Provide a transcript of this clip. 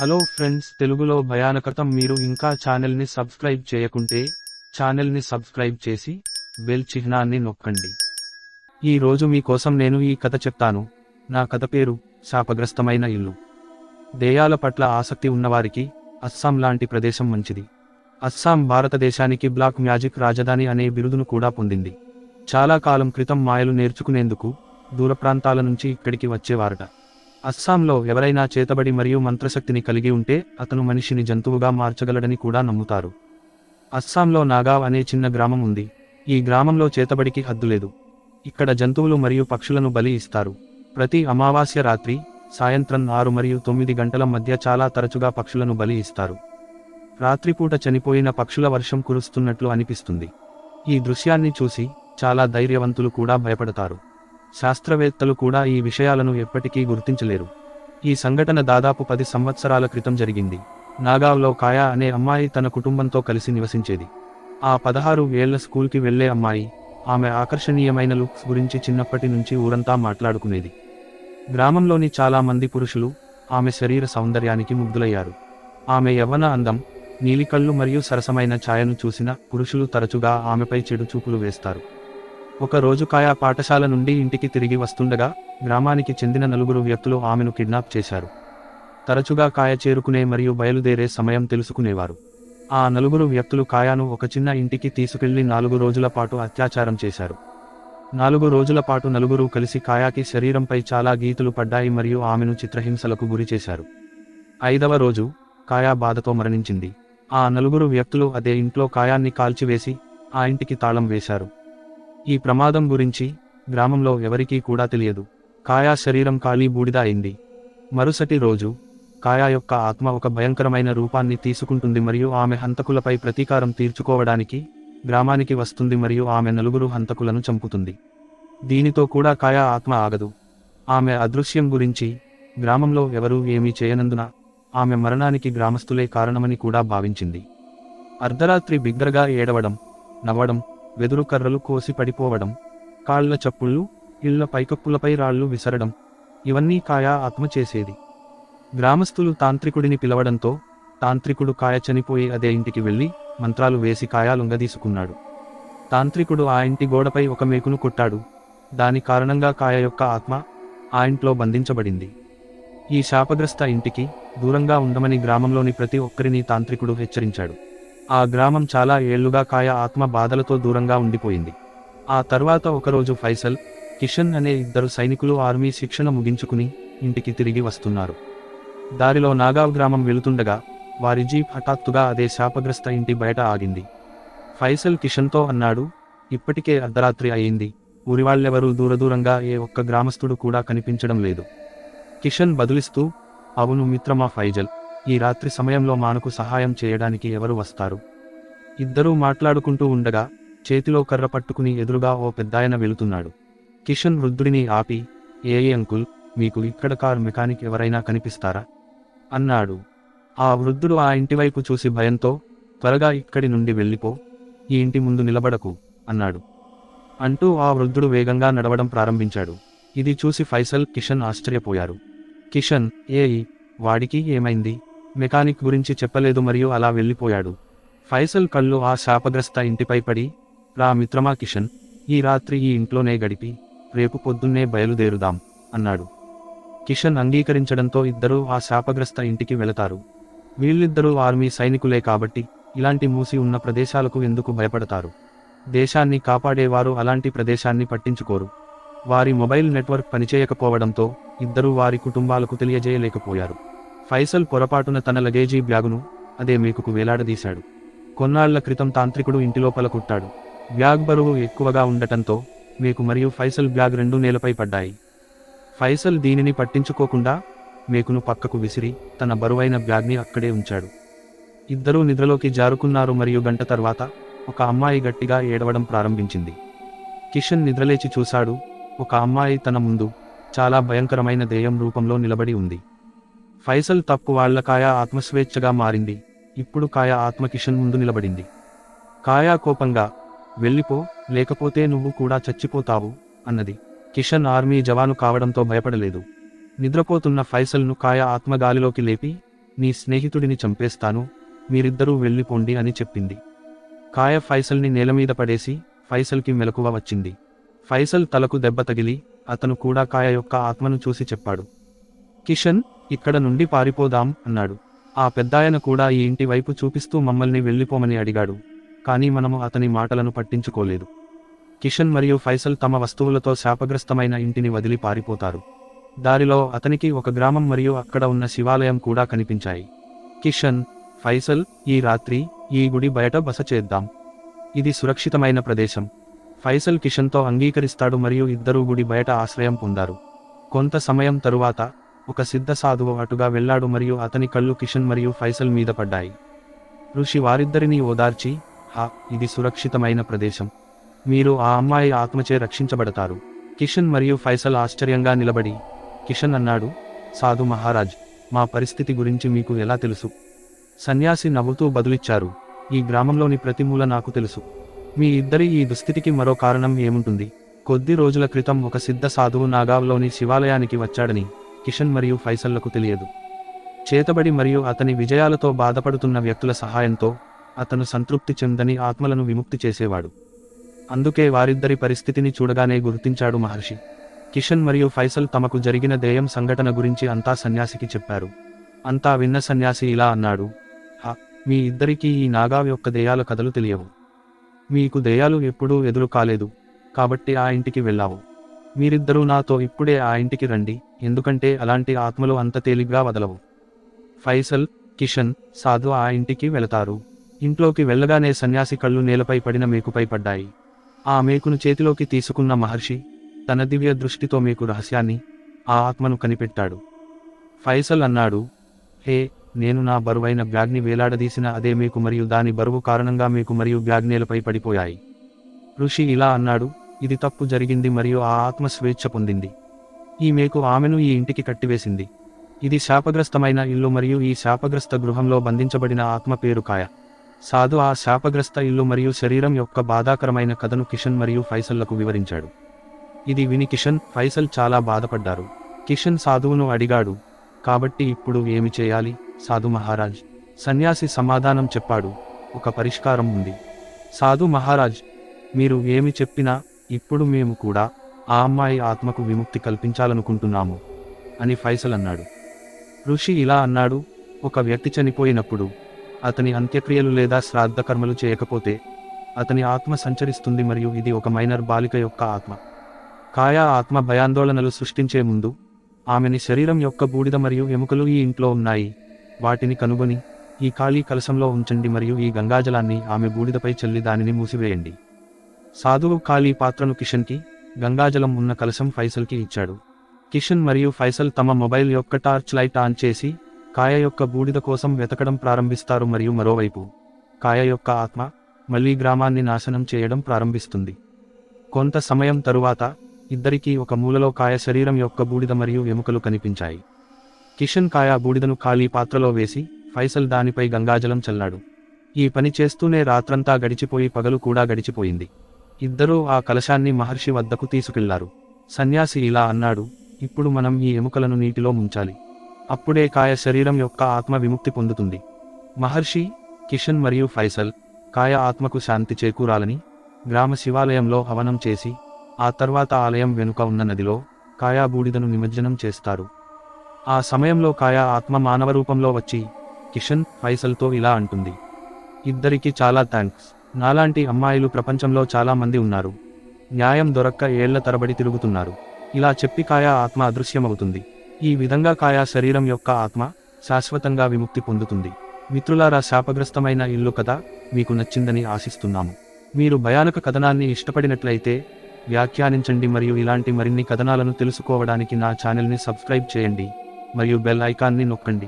Hello friends తెలుగులో భయానకతం మీరు ఇంకా ఛానల్ని సబ్స్క్రైబ్ చేయకుంటే ఛానల్ని సబ్స్క్రైబ్ చేసి బెల్ చిహ్నాన్ని నొక్కండి. ఈ రోజు మీకోసం నేను ఈ కథ చెప్తాను. నా కథ పేరు శాపగ్రస్తమైన ఇల్లు. దేయాల పట్ల ఆసక్తి ఉన్నవారికి అస్సాం లాంటి ప్రదేశం మంచిది. అస్సాం భారతదేశానికి బ్లాక్ మ్యాజిక్ రాజధాని అనే బిరుదును కూడా పొందింది. చాలా కాలం క్రితం మాయలు నేర్చుకునేందుకు దూర ప్రాంతాల నుంచి ఇక్కడికి వచ్చేవారట. అస్సాంలో ఎవరైనా చేతబడి మరియు మంత్రశక్తిని కలిగి ఉంటే అతను మనిషిని జంతువుగా మార్చగలడని కూడా నమ్ముతారు. అస్సాంలో నాగావ్ అనే చిన్న గ్రామం ఉంది. ఈ గ్రామంలో చేతబడికి హద్దులేదు ఇక్కడ జంతువులు మరియు పక్షులను బలి ఇస్తారు. ప్రతి అమావాస్య రాత్రి సాయంత్రం ఆరు మరియు తొమ్మిది గంటల మధ్య చాలా తరచుగా పక్షులను బలి ఇస్తారు. రాత్రిపూట చనిపోయిన పక్షుల వర్షం కురుస్తున్నట్లు అనిపిస్తుంది. ఈ దృశ్యాన్ని చూసి చాలా ధైర్యవంతులు కూడా భయపడతారు. శాస్త్రవేత్తలు కూడా ఈ విషయాలను ఎప్పటికీ గుర్తించలేరు. ఈ సంఘటన దాదాపు పది సంవత్సరాల క్రితం జరిగింది. నాగావ్లో కాయా అనే అమ్మాయి తన కుటుంబంతో కలిసి నివసించేది. ఆ పదహారు ఏళ్ళ స్కూల్కి వెళ్ళే అమ్మాయి ఆమె ఆకర్షణీయమైన లుక్స్ గురించి చిన్నప్పటి నుంచి ఊరంతా మాట్లాడుకునేది. గ్రామంలోని చాలా మంది పురుషులు ఆమె శరీర సౌందర్యానికి ముగ్ధులయ్యారు. ఆమె యవ్వన అందం నీలికళ్ళు మరియు సరసమైన ఛాయను చూసిన పురుషులు తరచుగా ఆమెపై చెడు చూపులు వేస్తారు. ఒక రోజు కాయా పాఠశాల నుండి ఇంటికి తిరిగి వస్తుండగా గ్రామానికి చెందిన నలుగురు వ్యక్తులు ఆమెను కిడ్నాప్ చేశారు. తరచుగా కాయ చేరుకునే మరియు బయలుదేరే సమయం తెలుసుకునేవారు. ఆ నలుగురు వ్యక్తులు కాయాను ఒక చిన్న ఇంటికి తీసుకెళ్ళి నాలుగు రోజుల పాటు అత్యాచారం చేశారు. నాలుగు రోజుల పాటు నలుగురు కలిసి కాయాకి శరీరంపై చాలా గీతులు పడ్డాయి మరియు ఆమెను చిత్రహింసలకు గురి చేశారు. ఐదవ రోజు కాయా బాధతో మరణించింది. ఆ నలుగురు వ్యక్తులు అదే ఇంట్లో కాయాన్ని కాల్చివేసి ఆ ఇంటికి తాళం వేశారు. ఈ ప్రమాదం గురించి గ్రామంలో ఎవరికీ కూడా తెలియదు. కాయా శరీరం ఖాళీ బూడిద అయింది. మరుసటి రోజు కాయా యొక్క ఆత్మ ఒక భయంకరమైన రూపాన్ని తీసుకుంటుంది మరియు ఆమె హంతకులపై ప్రతీకారం తీర్చుకోవడానికి గ్రామానికి వస్తుంది మరియు ఆమె నలుగురు హంతకులను చంపుతుంది. దీనితో కూడా కాయా ఆత్మ ఆగదు. ఆమె అదృశ్యం గురించి గ్రామంలో ఎవరూ ఏమీ చేయనందున ఆమె మరణానికి గ్రామస్తులే కారణమని కూడా భావించింది. అర్ధరాత్రి బిగ్గరగా ఏడవడం నవ్వడం వెదురు కర్రలు కోసి పడిపోవడం కాళ్ళ చప్పుళ్ళు ఇళ్ళ పైకప్పులపై రాళ్ళు విసరడం ఇవన్నీ కాయా ఆత్మ చేసేది. గ్రామస్తులు తాంత్రికుడిని పిలవడంతో తాంత్రికుడు కాయ చనిపోయి అదే ఇంటికి వెళ్ళి మంత్రాలు వేసి కాయా లొంగదీసుకున్నాడు. తాంత్రికుడు ఆ ఇంటి గోడపై ఒక మేకును కొట్టాడు. దాని కారణంగా కాయ యొక్క ఆత్మ ఆ ఇంట్లో బంధించబడింది. ఈ శాపగ్రస్త ఇంటికి దూరంగా ఉండమని గ్రామంలోని ప్రతి ఒక్కరిని తాంత్రికుడు హెచ్చరించాడు. ఆ గ్రామం చాలా ఏళ్ళుగా కాయ ఆత్మ బాధలతో దూరంగా ఉండిపోయింది. ఆ తర్వాత ఒకరోజు ఫైసల్ కిషన్ అనే ఇద్దరు సైనికులు ఆర్మీ శిక్షణ ముగించుకుని ఇంటికి తిరిగి వస్తున్నారు. దారిలో నాగావ్ గ్రామం వెళుతుండగా వారి జీప్ హఠాత్తుగా అదే శాపగ్రస్త ఇంటి బయట ఆగింది. ఫైసల్ కిషన్తో అన్నాడు ఇప్పటికే అర్ధరాత్రి అయింది ఊరివాళ్ళెవరూ దూరదూరంగా ఏ ఒక్క గ్రామస్తుడు కూడా కనిపించడం లేదు కిషన్ బదులిస్తూ అవును మిత్రమా ఫైజల్ ఈ రాత్రి సమయంలో మానకు సహాయం చేయడానికి ఎవరు వస్తారు? ఇద్దరూ మాట్లాడుకుంటూ ఉండగా చేతిలో కర్ర పట్టుకుని ఎదురుగా ఓ పెద్దాయన వెళుతున్నాడు. కిషన్ వృద్ధుడిని ఆపి ఏ అంకుల్ మీకు ఇక్కడ కార్ మెకానిక్ ఎవరైనా కనిపిస్తారా? అన్నాడు. ఆ వృద్ధుడు ఆ ఇంటివైపు చూసి భయంతో త్వరగా ఇక్కడి నుండి వెళ్ళిపో ఈ ఇంటి ముందు నిలబడకు అన్నాడు. అంటూ ఆ వృద్ధుడు వేగంగా నడవడం ప్రారంభించాడు. ఇది చూసి ఫైసల్ కిషన్ ఆశ్చర్యపోయారు. కిషన్ ఏయ్ వాడికి ఏమైంది? మెకానిక్ గురించి చెప్పలేదు మరియు అలా వెళ్ళిపోయాడు. ఫైసల్ కళ్ళు ఆ శాపగ్రస్త ఇంటిపై పడి రా మిత్రమా కిషన్ ఈ రాత్రి ఈ ఇంట్లోనే గడిపి రేపు పొద్దున్నే బయలుదేరుదాం అన్నాడు. కిషన్ అంగీకరించడంతో ఇద్దరూ ఆ శాపగ్రస్త ఇంటికి వెళతారు. వీళ్ళిద్దరూ ఆర్మీ సైనికులే కాబట్టి ఇలాంటి మూసి ఉన్న ప్రదేశాలకు ఎందుకు భయపడతారు? దేశాన్ని కాపాడేవారు అలాంటి ప్రదేశాన్ని పట్టించుకోరు. వారి మొబైల్ నెట్వర్క్ పనిచేయకపోవడంతో ఇద్దరూ వారి కుటుంబాలకు తెలియజేయలేకపోయారు. ఫైసల్ పొరపాటున తన లగేజీ బ్యాగును అదే మేకుకు వేలాడదీశాడు. కొన్నాళ్ళ క్రితం తాంత్రికుడు ఇంటిలోపల కుట్టాడు. బ్యాగ్ బరువు ఎక్కువగా ఉండటంతో మేకు మరియు ఫైసల్ బ్యాగ్ రెండు నేలపై పడ్డాయి. ఫైసల్ దీనిని పట్టించుకోకుండా మేకును పక్కకు విసిరి తన బరువైన బ్యాగ్ని అక్కడే ఉంచాడు. ఇద్దరూ నిద్రలోకి జారుకున్నారు మరియు గంట తర్వాత ఒక అమ్మాయి గట్టిగా ఏడవడం ప్రారంభించింది. కిషన్ నిద్రలేచి చూశాడు ఒక అమ్మాయి తన ముందు చాలా భయంకరమైన దేయం రూపంలో నిలబడి ఉంది. ఫైసల్ తప్పు వాళ్ళ కాయ ఆత్మస్వేచ్ఛగా మారింది. ఇప్పుడు కాయ ఆత్మ కిషన్ ముందు నిలబడింది. కాయా కోపంగా వెళ్ళిపో లేకపోతే నువ్వు కూడా చచ్చిపోతావు అన్నది. కిషన్ ఆర్మీ జవాను కావడంతో భయపడలేదు. నిద్రపోతున్న ఫైసల్ను కాయ ఆత్మగాలిలోకి లేపి నీ స్నేహితుడిని చంపేస్తాను మీరిద్దరూ వెళ్ళిపోండి అని చెప్పింది. కాయ ఫైసల్ని నేలమీద పడేసి ఫైసల్కి మెలకువ వచ్చింది. ఫైసల్ తలకు దెబ్బ తగిలి అతను కూడా కాయ యొక్క ఆత్మను చూసి చెప్పాడు. కిషన్ ఇక్కడ నుండి పారిపోదాం అన్నాడు. ఆ పెద్దాయన కూడా ఈ ఇంటి వైపు చూపిస్తూ మమ్మల్ని వెళ్ళిపోమని అడిగాడు. కానీ మనము అతని మాటలను పట్టించుకోలేదు. కిషన్ మరియు ఫైసల్ తమ వస్తువులతో శాపగ్రస్తమైన ఇంటిని వదిలి పారిపోతారు. దారిలో అతనికి ఒక గ్రామం మరియు అక్కడ ఉన్న శివాలయం కూడా కనిపించాయి. కిషన్ ఫైసల్ ఈ రాత్రి ఈ గుడి బయట బస చేద్దాం. ఇది సురక్షితమైన ప్రదేశం. ఫైసల్ కిషన్తో అంగీకరిస్తాడు మరియు ఇద్దరూ గుడి బయట ఆశ్రయం పొందారు. కొంత సమయం తరువాత ఒక సిద్ధ సాధువు అటుగా వెళ్ళాడు మరియు అతని కళ్ళు కిషన్ మరియు ఫైసల్ మీద పడ్డాయి. ఋషి వారిద్దరినీ ఓదార్చి హా ఇది సురక్షితమైన ప్రదేశం. మీరు ఆ అమ్మాయి ఆత్మచే రక్షించబడతారు. కిషన్ మరియు ఫైసల్ ఆశ్చర్యంగా నిలబడి కిషన్ అన్నాడు సాధు మహారాజ్ మా పరిస్థితి గురించి మీకు ఎలా తెలుసు? సన్యాసి నవ్వుతూ బదులిచ్చారు ఈ గ్రామంలోని ప్రతి మూల నాకు తెలుసు. మీ ఇద్దరి ఈ దుస్థితికి మరో కారణం ఏముంటుంది? కొద్ది రోజుల క్రితం ఒక సిద్ధ సాధువు నాగావ్లోని శివాలయానికి వచ్చాడని కిషన్ మరియు ఫైసల్లకు తెలియదు. చేతబడి మరియు అతని విజయాలతో బాధపడుతున్న వ్యక్తుల సహాయంతో అతను సంతృప్తి చెందని ఆత్మలను విముక్తి చేసేవాడు. అందుకే వారిద్దరి పరిస్థితిని చూడగానే గుర్తించాడు మహర్షి. కిషన్ మరియు ఫైసల్ తమకు జరిగిన దేయం సంఘటన గురించి అంతా సన్యాసికి చెప్పారు. అంతా విన్న సన్యాసి ఇలా అన్నాడు హా మీ ఇద్దరికీ ఈ నాగావ్ యొక్క దేయాల కథలు తెలియవు. మీకు దేయాలు ఎప్పుడూ ఎదురు కాలేదు కాబట్టి ఆ ఇంటికి వెళ్ళావు. మీరిద్దరూ నాతో ఇప్పుడే ఆ ఇంటికి రండి ఎందుకంటే అలాంటి ఆత్మలు అంత తేలిగ్గా వదలవు. ఫైసల్ కిషన్ సాధు ఆ ఇంటికి వెళతారు. ఇంట్లోకి వెళ్ళగానే సన్యాసి కళ్ళు నేలపై పడిన మేకుపై పడ్డాయి. ఆ మేకును చేతిలోకి తీసుకున్న మహర్షి తన దివ్య దృష్టితో మీకు రహస్యాన్ని ఆ ఆత్మను కనిపెట్టాడు. ఫైసల్ అన్నాడు హే నేను నా బరువైన బ్యాగ్ని వేలాడదీసిన అదే మీకు మరియు దాని బరువు కారణంగా మీకు మరియు బ్యాగ్ నేలపై పడిపోయాయి. ఋషి ఇలా అన్నాడు ఇది తప్పు జరిగింది మరియు ఆ ఆత్మ స్వేచ్ఛ పొందింది. ఈ మేకు ఆమెను ఈ ఇంటికి కట్టివేసింది. ఇది శాపగ్రస్తమైన ఇల్లు మరియు ఈ శాపగ్రస్త గృహంలో బంధించబడిన ఆత్మ పేరు కాయ. సాధు ఆ శాపగ్రస్త ఇల్లు మరియు శరీరం యొక్క బాధాకరమైన కథను కిషన్ మరియు ఫైసల్లకు వివరించాడు. ఇది విని కిషన్ ఫైసల్ చాలా బాధపడ్డారు. కిషన్ సాధువును అడిగాడు కాబట్టి ఇప్పుడు ఏమి చేయాలి సాధు మహారాజ్ సన్యాసి సమాధానం చెప్పాడు. ఒక పరిష్కారం ఉంది. సాధు మహారాజ్ మీరు ఏమి చెప్పినా ఇప్పుడు మేము కూడా ఆ అమ్మాయి ఆత్మకు విముక్తి కల్పించాలనుకుంటున్నాము. అని ఫైసల్ అన్నాడు. ఋషి ఇలా అన్నాడు ఒక వ్యక్తి చనిపోయినప్పుడు అతని అంత్యక్రియలు లేదా శ్రాద్ధ కర్మలు చేయకపోతే అతని ఆత్మ సంచరిస్తుంది మరియు ఇది ఒక మైనర్ బాలిక యొక్క ఆత్మ. కాయా ఆత్మ భయాందోళనలు సృష్టించే ముందు ఆమెని శరీరం యొక్క బూడిద మరియు ఎముకలు ఈ ఇంట్లో ఉన్నాయి. వాటిని కనుగొని ఈ ఖాళీ కలశంలో ఉంచండి మరియు ఈ గంగాజలాన్ని ఆమె బూడిదపై చల్లి దానిని మూసివేయండి. సాధువు ఖాళీ పాత్రను కిషన్కి గంగాజలం ఉన్న కలశం ఫైసల్కి ఇచ్చాడు. కిషన్ మరియు ఫైసల్ తమ మొబైల్ యొక్క టార్చ్ లైట్ ఆన్ చేసి కాయ యొక్క బూడిద కోసం వెతకడం ప్రారంభిస్తారు మరియు మరోవైపు కాయ యొక్క ఆత్మ మళ్ళీ గ్రామాన్ని నాశనం చేయడం ప్రారంభిస్తుంది. కొంత సమయం తరువాత ఇద్దరికీ ఒక మూలలో కాయ శరీరం యొక్క బూడిద మరియు ఎముకలు కనిపించాయి. కిషన్ కాయ బూడిదను ఖాళీ పాత్రలో వేసి ఫైసల్ దానిపై గంగాజలం చల్లాడు. ఈ పని చేస్తూనే రాత్రంతా గడిచిపోయి పగలు కూడా గడిచిపోయింది. ఇద్దరూ ఆ కలశాన్ని మహర్షి వద్దకు తీసుకెళ్ళారు. సన్యాసి ఇలా అన్నాడు ఇప్పుడు మనం ఈ ఎముకలను నీటిలో ముంచాలి. అప్పుడే కాయ శరీరం యొక్క ఆత్మ విముక్తి పొందుతుంది. మహర్షి కిషన్ మరియు ఫైసల్ కాయ ఆత్మకు శాంతి చేకూరాలని గ్రామ శివాలయంలో హవనం చేసి ఆ తర్వాత ఆలయం వెనుక ఉన్న నదిలో కాయా బూడిదను నిమజ్జనం చేస్తారు. ఆ సమయంలో కాయా ఆత్మ మానవ రూపంలో వచ్చి కిషన్ ఫైసల్తో ఇలా అంటుంది. ఇద్దరికి చాలా థ్యాంక్స్ నాలాంటి అమ్మాయిలు ప్రపంచంలో చాలా మంది ఉన్నారు. న్యాయం దొరక్క ఏళ్ళ తరబడి తిరుగుతున్నారు. ఇలా చెప్పి కాయా ఆత్మ అదృశ్యమవుతుంది. ఈ విధంగా కాయా శరీరం యొక్క ఆత్మ శాశ్వతంగా విముక్తి పొందుతుంది. మిత్రులారా శాపగ్రస్తమైన ఇల్లు కథ మీకు నచ్చిందని ఆశిస్తున్నాము. మీరు భయానక కథనాన్ని ఇష్టపడినట్లయితే వ్యాఖ్యానించండి మరియు ఇలాంటి మరిన్ని కథనాలను తెలుసుకోవడానికి నా ఛానల్ని సబ్స్క్రైబ్ చేయండి. మరియు బెల్ ఐకాన్ని నొక్కండి.